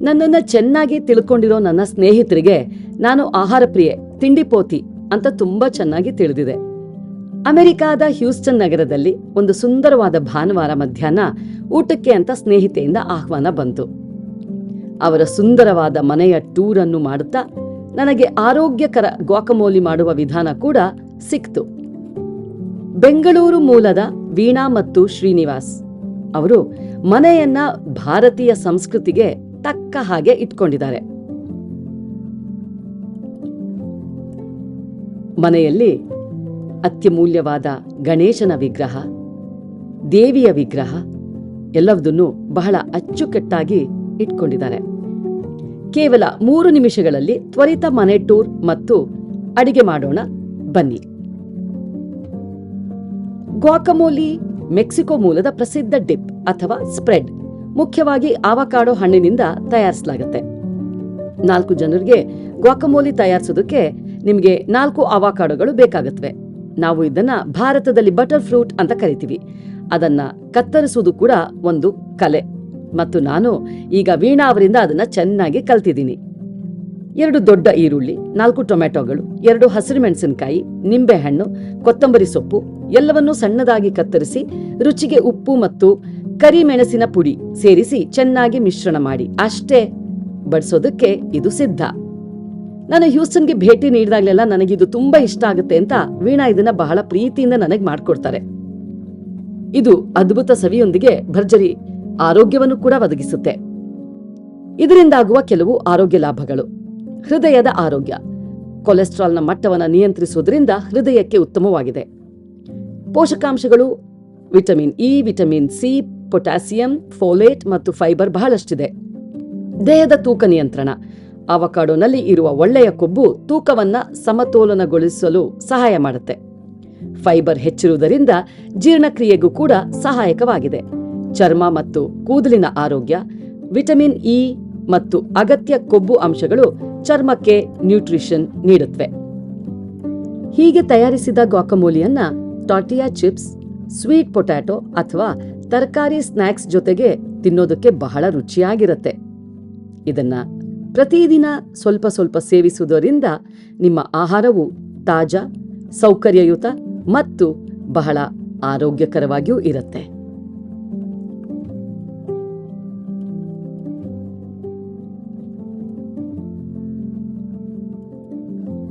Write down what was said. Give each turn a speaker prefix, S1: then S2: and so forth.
S1: ನನ್ನನ್ನು ಚೆನ್ನಾಗಿ ತಿಳ್ಕೊಂಡಿರೋ ನನ್ನ ಸ್ನೇಹಿತರಿಗೆ ನಾನು ಆಹಾರ ಪ್ರಿಯೆ ತಿಂಡಿಪೋತಿ ಅಂತ ತುಂಬಾ ಚೆನ್ನಾಗಿ ತಿಳಿದಿದೆ. ಅಮೆರಿಕಾದ ಹ್ಯೂಸ್ಟನ್ ನಗರದಲ್ಲಿ ಒಂದು ಸುಂದರವಾದ ಭಾನುವಾರ ಮಧ್ಯಾಹ್ನ ಊಟಕ್ಕೆ ಅಂತ ಸ್ನೇಹಿತೆಯಿಂದ ಆಹ್ವಾನ ಬಂತು. ಅವರ ಸುಂದರವಾದ ಮನೆಯ ಟೂರ್ ಅನ್ನು ಮಾಡುತ್ತಾ ನನಗೆ ಆರೋಗ್ಯಕರ ಗ್ವಾಕಮೋಲಿ ಮಾಡುವ ವಿಧಾನ ಕೂಡ ಸಿಕ್ತು. ಬೆಂಗಳೂರು ಮೂಲದ ವೀಣಾ ಮತ್ತು ಶ್ರೀನಿವಾಸ್. ಅವರು ಮನೆಯನ್ನ ಭಾರತೀಯ ಸಂಸ್ಕೃತಿಗೆ ತಕ್ಕ ಹಾಗೆ ಇಟ್ಕೊಂಡಿದ್ದಾರೆ. ಮನೆಯಲ್ಲಿ ಅತ್ಯಮೂಲ್ಯವಾದ ಗಣೇಶನ ವಿಗ್ರಹ, ದೇವಿಯ ವಿಗ್ರಹ ಎಲ್ಲವದನ್ನು ಬಹಳ ಅಚ್ಚುಕಟ್ಟಾಗಿ ಇಟ್ಕೊಂಡಿದ್ದಾರೆ. ಕೇವಲ ಮೂರು ನಿಮಿಷಗಳಲ್ಲಿ ತ್ವರಿತ ಮನೆ ಟೂರ್ ಮತ್ತು ಅಡಿಗೆ ಮಾಡೋಣ, ಬನ್ನಿ. ಗ್ವಾಕಮೋಲಿ ಮೆಕ್ಸಿಕೋ ಮೂಲದ ಪ್ರಸಿದ್ಧ ಡಿಪ್ ಅಥವಾ ಸ್ಪ್ರೆಡ್. ಮುಖ್ಯವಾಗಿ ಆವಕಾಡೋ ಹಣ್ಣಿನಿಂದ ತಯಾರಿಸಲಾಗುತ್ತೆ. ನಾಲ್ಕು ಜನರಿಗೆ ಗ್ವಾಕಮೋಲಿ ತಯಾರಿಸೋದಕ್ಕೆ ನಿಮಗೆ ನಾಲ್ಕು ಅವಾಕಾಡೋಗಳು ಬೇಕಾಗುತ್ತವೆ ನಾವು ಇದನ್ನ ಭಾರತದಲ್ಲಿ ಬಟರ್ ಫ್ರೂಟ್ ಅಂತ ಕರಿತೀವಿ. ಅದನ್ನ ಕತ್ತರಿಸುವುದು ಕೂಡ ಒಂದು ಕಲೆ. ಮತ್ತು ನಾನು ಈಗ ವೀಣಾ ಅವರಿಂದ ಅದನ್ನ ಚೆನ್ನಾಗಿ ಕಲ್ತಿದ್ದೀನಿ. ಎರಡು ದೊಡ್ಡ ಈರುಳ್ಳಿ, ನಾಲ್ಕು ಟೊಮೆಟೊಗಳು ಎರಡು ಹಸಿರು ಮೆಣಸಿನಕಾಯಿ ನಿಂಬೆಹಣ್ಣು ಕೊತ್ತಂಬರಿ ಸೊಪ್ಪು ಎಲ್ಲವನ್ನೂ ಸಣ್ಣದಾಗಿ ಕತ್ತರಿಸಿ ರುಚಿಗೆ ಉಪ್ಪು ಮತ್ತು ಕರಿಮೆಣಸಿನ ಪುಡಿ ಸೇರಿಸಿ ಚೆನ್ನಾಗಿ ಮಿಶ್ರಣ ಮಾಡಿ. ಅಷ್ಟೇ, ಬಡಿಸೋದಕ್ಕೆ ಇದು ಸಿದ್ಧ. ನಾನು ಹ್ಯೂಸ್ಟನ್ಗೆ ಭೇಟಿ ನೀಡಿದಾಗಲೆಲ್ಲ ನನಗಿದು ತುಂಬಾ ಇಷ್ಟ ಆಗುತ್ತೆ ಅಂತ ವೀಣಾ ಇದನ್ನ ಬಹಳ ಪ್ರೀತಿಯಿಂದ ನನಗೆ ಮಾಡ್ಕೊಡ್ತಾರೆ. ಇದು ಅದ್ಭುತ ಸವಿಯೊಂದಿಗೆ ಭರ್ಜರಿ ಆರೋಗ್ಯವನ್ನು ಕೂಡ ಒದಗಿಸುತ್ತೆ. ಇದರಿಂದಾಗುವ ಕೆಲವು ಆರೋಗ್ಯ ಲಾಭಗಳು. ಹೃದಯದ ಆರೋಗ್ಯ. ಕೊಲೆಸ್ಟ್ರಾಲ್ನ ಮಟ್ಟವನ್ನು ನಿಯಂತ್ರಿಸುವುದರಿಂದ ಹೃದಯಕ್ಕೆ ಉತ್ತಮವಾಗಿದೆ. ಪೋಷಕಾಂಶಗಳು vitamin E, vitamin C potassium, folate ಮತ್ತು ಫೈಬರ್ ಬಹಳಷ್ಟಿದೆ. ದೇಹದ ತೂಕ ನಿಯಂತ್ರಣ. ಅವಕಾಡೋನಲ್ಲಿ ಇರುವ ಒಳ್ಳೆಯ ಕೊಬ್ಬು ತೂಕವನ್ನ ಸಮತೋಲನಗೊಳಿಸಲು ಸಹಾಯ ಮಾಡುತ್ತೆ. ಫೈಬರ್ ಹೆಚ್ಚಿರುವುದರಿಂದ ಜೀರ್ಣಕ್ರಿಯೆಗೂ ಕೂಡ ಸಹಾಯಕವಾಗಿದೆ. ಚರ್ಮ ಮತ್ತು ಕೂದಲಿನ ಆರೋಗ್ಯ, ವಿಟಮಿನ್ ಇ ಮತ್ತು ಅಗತ್ಯ ಕೊಬ್ಬು ಅಂಶಗಳು ಚರ್ಮಕ್ಕೆ ನ್ಯೂಟ್ರಿಷನ್ ನೀಡುತ್ತವೆ. ಹೀಗೆ ತಯಾರಿಸಿದ ಗ್ವಾಕಮೋಲಿಯನ್ನ ಟಾಟಿಯಾ ಚಿಪ್ಸ್, ಸ್ವೀಟ್ ಪೊಟ್ಯಾಟೊ ಅಥವಾ ತರಕಾರಿ ಸ್ನ್ಯಾಕ್ಸ್ ಜೊತೆಗೆ ತಿನ್ನೋದಕ್ಕೆ ಬಹಳ ರುಚಿಯಾಗಿರುತ್ತೆ. ಇದನ್ನ ಪ್ರತಿದಿನ ಸ್ವಲ್ಪ ಸ್ವಲ್ಪ ಸೇವಿಸುವುದರಿಂದ ನಿಮ್ಮ ಆಹಾರವು ತಾಜಾ, ಸೌಕರ್ಯಯುತ ಮತ್ತು ಬಹಳ ಆರೋಗ್ಯಕರವಾಗಿಯೂ ಇರುತ್ತೆ.